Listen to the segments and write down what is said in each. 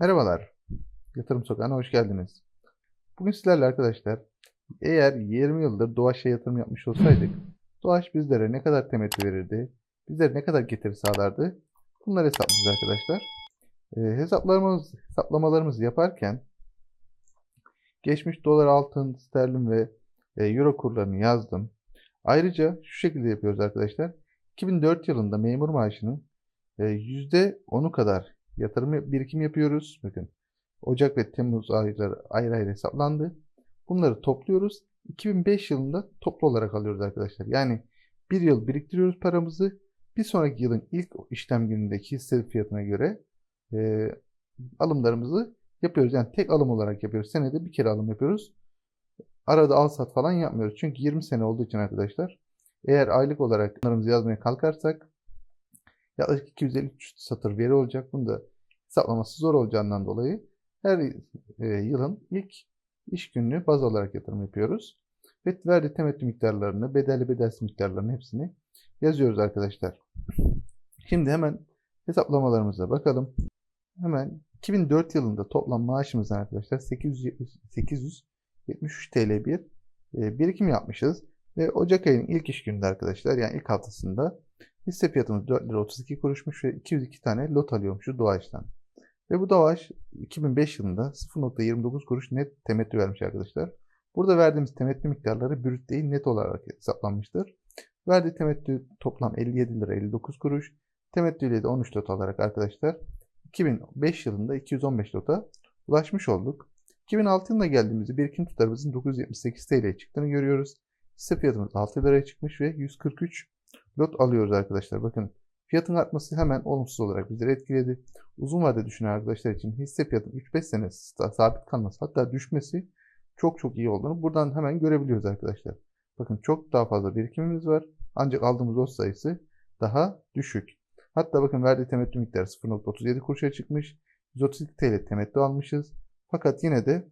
Merhabalar, Yatırım Sokağı'na hoş geldiniz. Bugün sizlerle arkadaşlar, eğer 20 yıldır Doğaç'a yatırım yapmış olsaydık, Doğaç bizlere ne kadar temettü verirdi, bizlere ne kadar getiri sağlardı, bunları hesaplayacağız arkadaşlar. Ee, hesaplarımız, hesaplamalarımızı yaparken, geçmiş dolar, altın, sterlin ve e, euro kurlarını yazdım. Ayrıca şu şekilde yapıyoruz arkadaşlar. 2004 yılında memur maaşının e, %10'u kadar yatırım birikim yapıyoruz. Bakın Ocak ve Temmuz ayları ayrı ayrı hesaplandı. Bunları topluyoruz. 2005 yılında toplu olarak alıyoruz arkadaşlar. Yani bir yıl biriktiriyoruz paramızı. Bir sonraki yılın ilk işlem günündeki hisse fiyatına göre e, alımlarımızı yapıyoruz. Yani tek alım olarak yapıyoruz. Senede bir kere alım yapıyoruz. Arada al sat falan yapmıyoruz. Çünkü 20 sene olduğu için arkadaşlar eğer aylık olarak bunlarımızı yazmaya kalkarsak yaklaşık 250-300 satır veri olacak. Bunu da hesaplaması zor olacağından dolayı her e, yılın ilk iş gününü baz alarak yatırım yapıyoruz. Ve verdi temettü miktarlarını, bedelli bedelsiz miktarlarını hepsini yazıyoruz arkadaşlar. Şimdi hemen hesaplamalarımıza bakalım. Hemen 2004 yılında toplam maaşımızdan arkadaşlar 870, 873 TL bir e, birikim yapmışız. Ve Ocak ayının ilk iş gününde arkadaşlar yani ilk haftasında hisse fiyatımız 4 lira 32 kuruşmuş ve 202 tane lot alıyormuşuz Doğaç'tan. Ve bu Doğaç 2005 yılında 0.29 kuruş net temettü vermiş arkadaşlar. Burada verdiğimiz temettü miktarları brüt değil net olarak hesaplanmıştır. Verdiği temettü toplam 57 lira 59 kuruş. Temettüyle de 13 lot alarak arkadaşlar 2005 yılında 215 lota ulaşmış olduk. 2006 yılına geldiğimizde birikim tutarımızın 978 TL'ye çıktığını görüyoruz. Hisse fiyatımız 6 liraya çıkmış ve 143 lot alıyoruz arkadaşlar. Bakın fiyatın artması hemen olumsuz olarak bizleri etkiledi. Uzun vade düşünen arkadaşlar için hisse fiyatının 3-5 sene sabit kalması hatta düşmesi çok çok iyi olduğunu buradan hemen görebiliyoruz arkadaşlar. Bakın çok daha fazla birikimimiz var. Ancak aldığımız lot sayısı daha düşük. Hatta bakın verdiği temettü miktarı 0.37 kuruşa çıkmış. 132 TL temettü almışız. Fakat yine de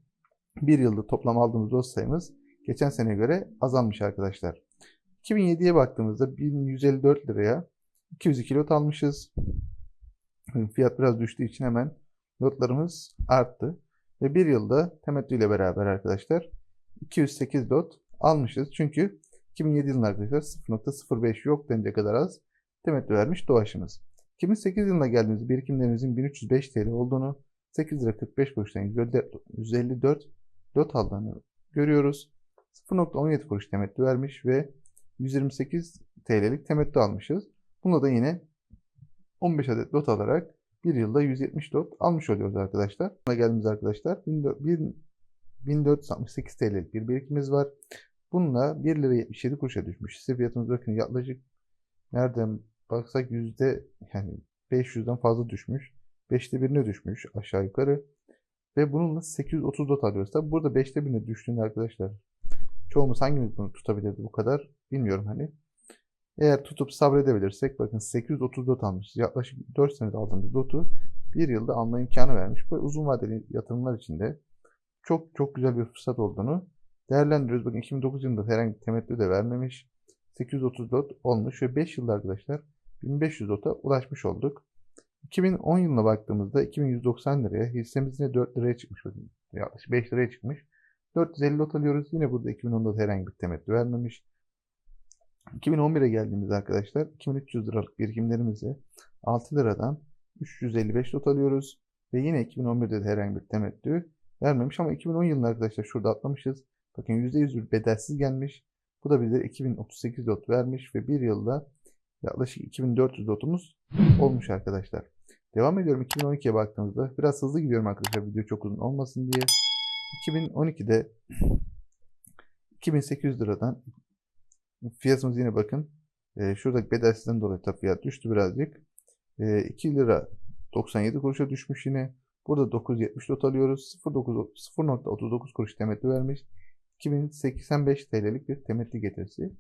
bir yılda toplam aldığımız lot sayımız geçen sene göre azalmış arkadaşlar. 2007'ye baktığımızda 1154 liraya 202 lot almışız. Fiyat biraz düştüğü için hemen lotlarımız arttı. Ve bir yılda temettü ile beraber arkadaşlar 208 lot almışız. Çünkü 2007 yılında arkadaşlar 0.05 yok denecek kadar az temettü vermiş doğaçımız. 2008 yılında geldiğimiz birikimlerimizin 1305 TL olduğunu 8 lira 45 kuruştan 154 lot aldığını görüyoruz. 0.17 kuruş temettü vermiş ve 128 TL'lik temettü almışız. Bunda da yine 15 adet lot alarak bir yılda 170 lot almış oluyoruz arkadaşlar. Buna geldiğimiz arkadaşlar 1468 TL'lik bir birikimimiz var. Bununla 1 lira 77 kuruşa düşmüş. Hisse fiyatımız bakın yaklaşık nereden baksak yüzde yani 500'den fazla düşmüş. 5'te birine düşmüş aşağı yukarı. Ve bununla 830 lot alıyoruz. Tabi burada 5'te birine düştüğünde arkadaşlar çoğumuz hangimiz bunu tutabilirdi bu kadar bilmiyorum hani. Eğer tutup sabredebilirsek bakın 834 almışız. Yaklaşık 4 senede aldığımız lotu bir yılda alma imkanı vermiş. Bu uzun vadeli yatırımlar için de çok çok güzel bir fırsat olduğunu değerlendiriyoruz. Bakın 2009 yılında herhangi bir temettü de vermemiş. 830 lot olmuş ve 5 yılda arkadaşlar 1500 lota ulaşmış olduk. 2010 yılına baktığımızda 2190 liraya hissemiz yine 4 liraya çıkmış. Bakın yaklaşık 5 liraya çıkmış. 450 lot alıyoruz. Yine burada 2010'da herhangi bir temettü vermemiş. 2011'e geldiğimizde arkadaşlar 2300 liralık birikimlerimizi 6 liradan 355 lot alıyoruz. Ve yine 2011'de de herhangi bir temettü vermemiş ama 2010 yılında arkadaşlar şurada atlamışız. Bakın %100 bir bedelsiz gelmiş. Bu da bize 2038 lot vermiş ve bir yılda yaklaşık 2400 lotumuz olmuş arkadaşlar. Devam ediyorum 2012'ye baktığımızda. Biraz hızlı gidiyorum arkadaşlar video çok uzun olmasın diye. 2012'de 2800 liradan fiyatımız yine bakın. E, şuradaki bedelsizden dolayı tabii fiyat düştü birazcık. E, 2 lira 97 kuruşa düşmüş yine. Burada 970 lot alıyoruz. 0.39 kuruş temettü vermiş. 2085 TL'lik bir temettü getirisi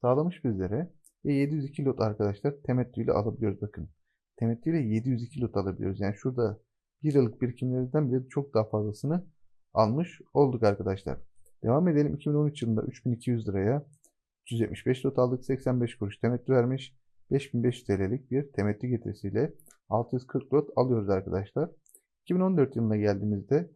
sağlamış bizlere. Ve 702 lot arkadaşlar temettüyle alabiliyoruz bakın. Temettüyle 702 lot alabiliyoruz. Yani şurada bir yıllık birikimlerimizden bile çok daha fazlasını almış olduk arkadaşlar. Devam edelim. 2013 yılında 3200 liraya 375 lot aldık. 85 kuruş temettü vermiş. 5500 TL'lik bir temettü getirisiyle 640 lot alıyoruz arkadaşlar. 2014 yılına geldiğimizde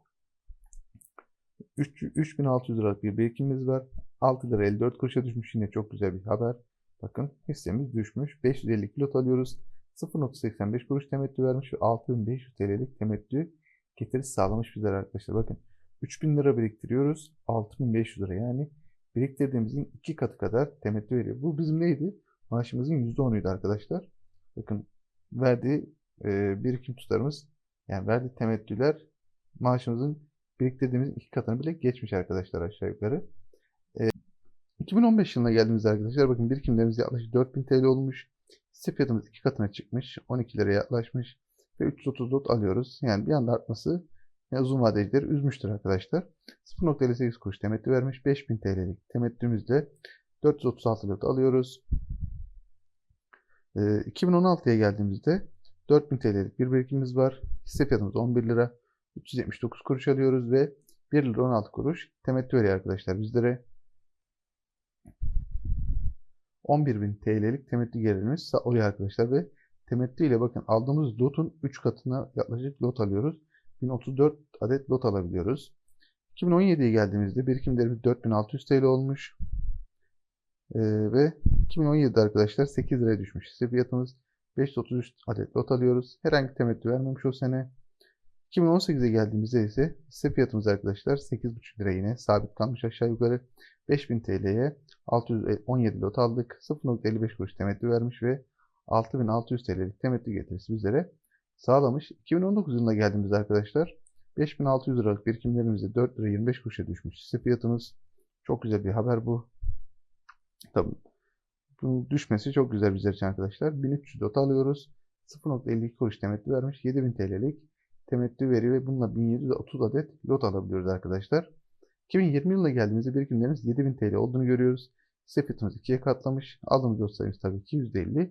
3, 3600 liralık bir birikimimiz var. 6 lira 54 kuruşa düşmüş. Yine çok güzel bir haber. Bakın hissemiz düşmüş. 550 lot alıyoruz. 0.85 kuruş temettü vermiş ve 6500 TL'lik temettü getirisi sağlamış bizlere arkadaşlar. Bakın 3000 lira biriktiriyoruz. 6500 lira yani biriktirdiğimizin iki katı kadar temettü veriyor. Bu bizim neydi? Maaşımızın %10'uydu arkadaşlar. Bakın verdiği e, birikim tutarımız yani verdiği temettüler maaşımızın biriktirdiğimizin iki katını bile geçmiş arkadaşlar aşağı yukarı. E, 2015 yılına geldiğimizde arkadaşlar bakın birikimlerimiz yaklaşık 4000 TL olmuş. Hisse fiyatımız iki katına çıkmış. 12 liraya yaklaşmış. Ve 330 lot alıyoruz. Yani bir anda artması yani uzun vadecileri üzmüştür arkadaşlar. 0.58 kuruş temettü vermiş. 5000 TL'lik temettümüzle 436 lot alıyoruz. Ee, 2016'ya geldiğimizde 4000 TL'lik bir birikimimiz var. Hisse fiyatımız 11 lira. 379 kuruş alıyoruz ve 1 lira 16 kuruş temettü veriyor arkadaşlar bizlere. 11.000 TL'lik temettü gelirimiz oluyor arkadaşlar ve temettü ile bakın aldığımız lotun 3 katına yaklaşık lot alıyoruz. 1034 adet lot alabiliyoruz. 2017'ye geldiğimizde birikimlerimiz 4600 TL olmuş. Ee, ve 2017'de arkadaşlar 8 liraya düşmüş. Hisse fiyatımız 533 adet lot alıyoruz. Herhangi temettü vermemiş o sene. 2018'e geldiğimizde ise hisse fiyatımız arkadaşlar 8,5 lira yine sabit kalmış aşağı yukarı. 5000 TL'ye 617 lot aldık. 0.55 kuruş temettü vermiş ve 6600 TL'lik temettü getirisi bizlere sağlamış. 2019 yılına geldiğimizde arkadaşlar 5600 liralık birikimlerimizde 4 lira 25 kuruşa düşmüş. Hisse fiyatımız çok güzel bir haber bu. Tabii bunun düşmesi çok güzel bizler için arkadaşlar. 1300 lot alıyoruz. 0.52 kuruş temettü vermiş. 7000 TL'lik temettü veriyor ve bununla 1730 adet lot alabiliyoruz arkadaşlar. 2020 yılına geldiğimizde birikimlerimiz 7000 TL olduğunu görüyoruz. Hisse fiyatımız ikiye katlamış. Aldığımız lot sayımız tabii ki %50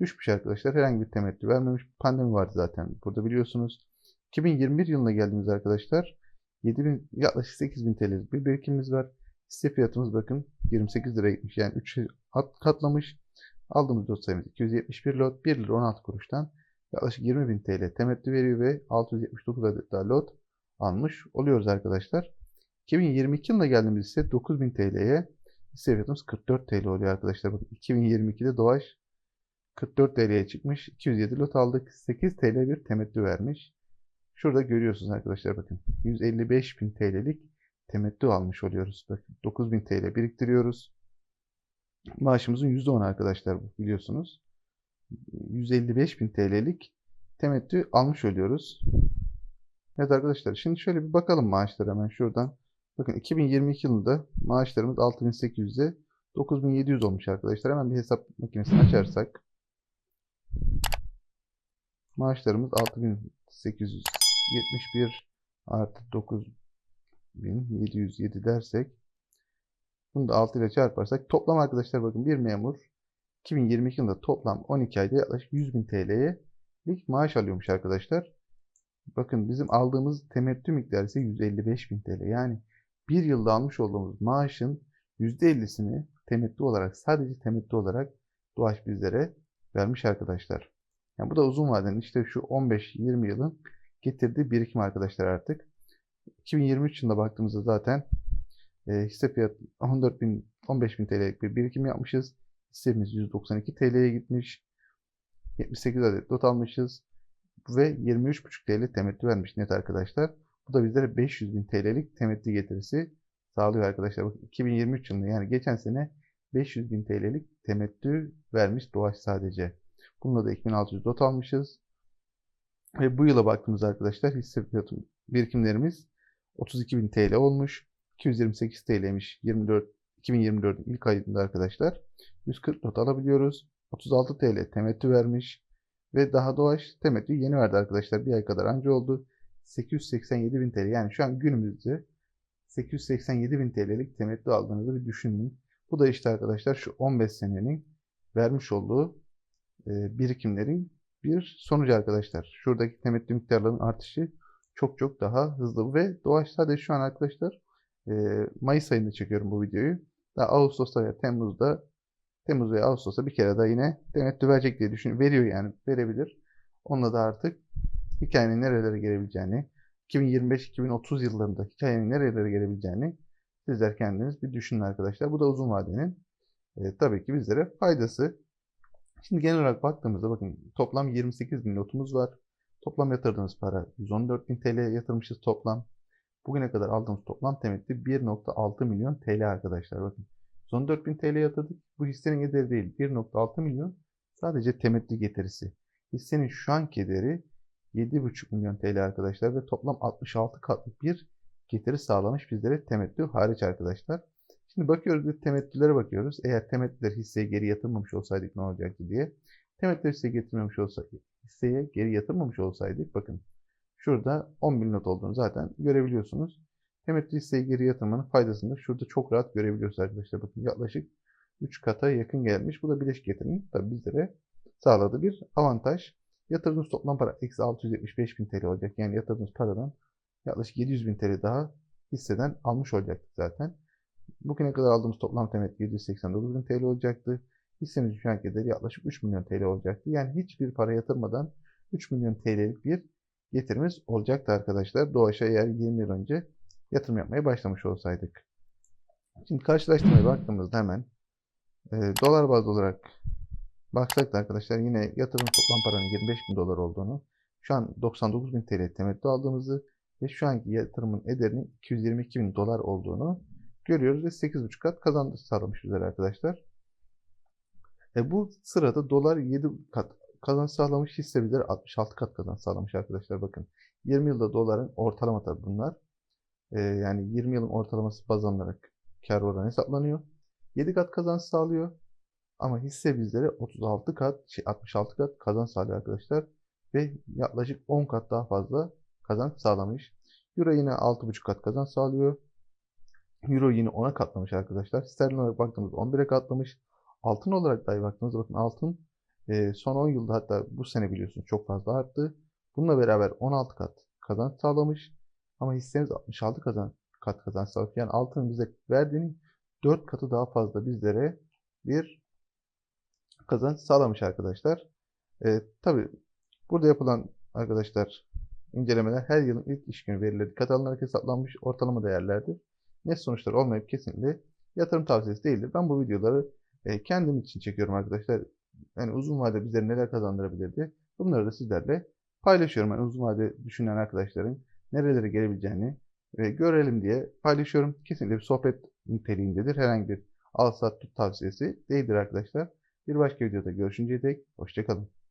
düşmüş arkadaşlar. Herhangi bir temettü vermemiş. Pandemi vardı zaten burada biliyorsunuz. 2021 yılına geldiğimiz arkadaşlar 7000 yaklaşık 8000 TL bir birikimimiz var. Hisse fiyatımız bakın 28 liraya gitmiş. Yani 3 katlamış. Aldığımız lot sayımız 271 lot. 1 lira 16 kuruştan yaklaşık 20.000 TL temettü veriyor ve 679 adet daha lot almış oluyoruz arkadaşlar. 2022 yılına geldiğimiz ise 9000 TL'ye hisse fiyatımız 44 TL oluyor arkadaşlar. Bakın 2022'de Doğaç 44 TL'ye çıkmış. 207 lot aldık. 8 TL bir temettü vermiş. Şurada görüyorsunuz arkadaşlar bakın. 155.000 TL'lik temettü almış oluyoruz. Bakın 9.000 TL biriktiriyoruz. Maaşımızın %10 arkadaşlar biliyorsunuz. 155.000 TL'lik temettü almış oluyoruz. Evet arkadaşlar şimdi şöyle bir bakalım maaşlara hemen şuradan. Bakın 2022 yılında maaşlarımız 6800'e 9700 olmuş arkadaşlar. Hemen bir hesap makinesini açarsak. Maaşlarımız 6871 artı 9707 dersek. Bunu da 6 ile çarparsak. Toplam arkadaşlar bakın bir memur 2022 yılında toplam 12 ayda yaklaşık 100.000 TL'ye bir maaş alıyormuş arkadaşlar. Bakın bizim aldığımız temettü miktarı ise 155.000 TL. Yani bir yılda almış olduğumuz maaşın %50'sini temettü olarak sadece temettü olarak Doğaç bizlere vermiş arkadaşlar. Yani bu da uzun vadenin işte şu 15-20 yılın getirdiği birikim arkadaşlar artık. 2023 yılında baktığımızda zaten e, hisse fiyatı 14.000 15.000 TL'lik bir birikim yapmışız. Hissemiz 192 TL'ye gitmiş. 78 adet lot almışız. Ve 23.5 TL temettü vermiş net arkadaşlar. Bu da bizlere 500.000 TL'lik temettü getirisi sağlıyor arkadaşlar. Bakın 2023 yılında yani geçen sene 500.000 TL'lik temettü vermiş Doğaç sadece. Bununla da 2600 lot almışız. Ve bu yıla baktığımızda arkadaşlar hisse fiyatı birikimlerimiz 32.000 TL olmuş. 228 TL'ymiş 24 2024'ün ilk ayında arkadaşlar. 140 lot alabiliyoruz. 36 TL temettü vermiş. Ve daha Doğaç temettü yeni verdi arkadaşlar. Bir ay kadar anca oldu. 887 bin TL. Yani şu an günümüzde 887 bin TL'lik temettü aldığınızı bir düşünün. Bu da işte arkadaşlar şu 15 senenin vermiş olduğu birikimlerin bir sonucu arkadaşlar. Şuradaki temettü miktarlarının artışı çok çok daha hızlı ve Doğaç sadece şu an arkadaşlar e, Mayıs ayında çekiyorum bu videoyu. Daha Ağustos'ta veya Temmuz'da Temmuz veya Ağustos'ta bir kere daha yine temettü verecek diye düşünüyorum. Veriyor yani verebilir. Onunla da artık hikayenin nerelere gelebileceğini, 2025-2030 yıllarında hikayenin nerelere gelebileceğini sizler kendiniz bir düşünün arkadaşlar. Bu da uzun vadenin e, tabii ki bizlere faydası. Şimdi genel olarak baktığımızda bakın toplam 28 bin notumuz var. Toplam yatırdığımız para 114 bin TL yatırmışız toplam. Bugüne kadar aldığımız toplam temettü 1.6 milyon TL arkadaşlar. Bakın 114 bin TL yatırdık. Bu hissenin ederi değil. 1.6 milyon sadece temettü getirisi. Hissenin şu anki ederi 7.5 milyon TL arkadaşlar ve toplam 66 katlık bir getiri sağlamış bizlere temettü hariç arkadaşlar. Şimdi bakıyoruz bir temettülere bakıyoruz. Eğer temettüler hisseye geri yatırmamış olsaydık ne olacaktı diye. Temettüler hisseye getirmemiş olsaydı, hisseye geri yatırmamış olsaydık bakın şurada 10 bin not olduğunu zaten görebiliyorsunuz. Temettü hisseye geri yatırmanın faydasını da şurada çok rahat görebiliyoruz arkadaşlar. Bakın yaklaşık 3 kata yakın gelmiş. Bu da bileşik getirinin tabi bizlere sağladığı bir avantaj. Yatırdığınız toplam para eksi 675 bin TL olacak. Yani yatırdığınız paradan yaklaşık 700 bin TL daha hisseden almış olacaktık zaten. Bugüne kadar aldığımız toplam temettü 789 bin TL olacaktı. Hissemiz anki değeri yaklaşık 3 milyon TL olacaktı. Yani hiçbir para yatırmadan 3 milyon TL'lik bir getirimiz olacaktı arkadaşlar. Doğaç'a eğer 20 yıl önce yatırım yapmaya başlamış olsaydık. Şimdi karşılaştırmaya baktığımızda hemen e, dolar bazlı olarak baksak da arkadaşlar yine yatırım toplam paranın 25 bin dolar olduğunu, şu an 99 bin TL temettü aldığımızı ve şu anki yatırımın ederinin 222 bin dolar olduğunu görüyoruz ve 8,5 kat kazanç sağlamış üzere arkadaşlar. E bu sırada dolar 7 kat kazanç sağlamış hisse bizlere 66 kat kazanç sağlamış arkadaşlar bakın. 20 yılda doların ortalama tabi bunlar. E, yani 20 yılın ortalaması baz alınarak kar oranı hesaplanıyor. 7 kat kazanç sağlıyor. Ama hisse bizlere 36 kat, şey 66 kat kazanç sağlıyor arkadaşlar. Ve yaklaşık 10 kat daha fazla kazanç sağlamış. Euro yine 6,5 kat kazanç sağlıyor. Euro yine 10'a katlamış arkadaşlar. Sterlin olarak baktığımızda 11'e katlamış. Altın olarak dahi baktığımızda bakın altın e, son 10 yılda hatta bu sene biliyorsunuz çok fazla arttı. Bununla beraber 16 kat kazanç sağlamış. Ama hissemiz 66 kazan, kat kazanç sağlamış. Yani altın bize verdiğinin 4 katı daha fazla bizlere bir kazanç sağlamış arkadaşlar. E, Tabi burada yapılan arkadaşlar incelemeler her yılın ilk iş günü verileri dikkate alınarak hesaplanmış ortalama değerlerdir. Net sonuçlar olmayıp kesinlikle yatırım tavsiyesi değildir. Ben bu videoları e, kendim için çekiyorum arkadaşlar. Yani uzun vadede bize neler kazandırabilirdi. Bunları da sizlerle paylaşıyorum. Yani uzun vade düşünen arkadaşların nerelere gelebileceğini ve görelim diye paylaşıyorum. Kesinlikle bir sohbet niteliğindedir. Herhangi bir al sat tut tavsiyesi değildir arkadaşlar. Bir başka videoda görüşünceye dek hoşçakalın.